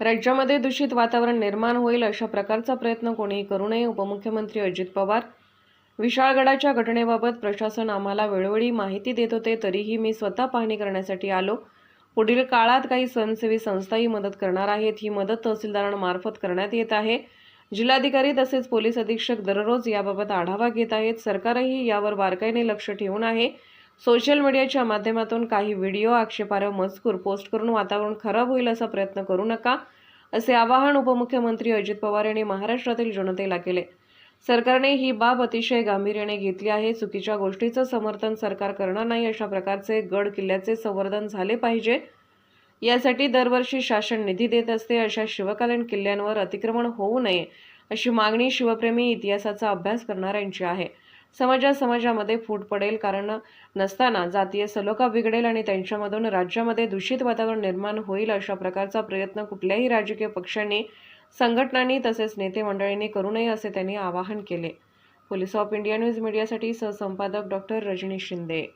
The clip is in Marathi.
राज्यामध्ये दूषित वातावरण निर्माण होईल अशा प्रकारचा प्रयत्न कोणीही करू नये उपमुख्यमंत्री अजित पवार. विशाळगडाच्या घटनेबाबत प्रशासन आम्हाला वेळोवेळी माहिती देत होते तरीही मी स्वतः पाहणी करण्यासाठी आलो. पुढील काळात काही स्वयंसेवी संस्थाही मदत करणार आहेत. ही मदत तहसीलदारांमार्फत करण्यात येत आहे. जिल्हाधिकारी तसेच पोलीस अधीक्षक दररोज याबाबत आढावा घेत आहेत. सरकारही यावर बारकाईने लक्ष ठेवून आहे. सोशल मीडियाच्या माध्यमातून काही व्हिडिओ आक्षेपार्ह मजकूर पोस्ट करून वातावरण खराब होईल असा प्रयत्न करू नका असे आवाहन उपमुख्यमंत्री अजित पवार यांनी महाराष्ट्रातील जनतेला केले. सरकारने ही बाब अतिशय गांभीर्याने घेतली आहे. चुकीच्या गोष्टीचं समर्थन सरकार करणार नाही अशा प्रकारचे गड किल्ल्याचे संवर्धन झाले पाहिजे. यासाठी दरवर्षी शासन निधी देत असते. अशा शिवकालीन किल्ल्यांवर अतिक्रमण होऊ नये अशी मागणी शिवप्रेमी इतिहासाचा अभ्यास करणाऱ्यांची आहे. समाजा समाजामध्ये फूट पडेल कारण नसताना जातीय सलोखा बिघडेल आणि त्यांच्यामधून राज्यामध्ये दूषित वातावरण निर्माण होईल अशा प्रकारचा प्रयत्न कुठल्याही राजकीय पक्षांनी संघटनांनी तसेच नेते मंडळींनी करू नये असे त्यांनी आवाहन केले. पोलीस ऑफ इंडिया न्यूज मीडियासाठी सहसंपादक डॉक्टर रजनी शिंदे.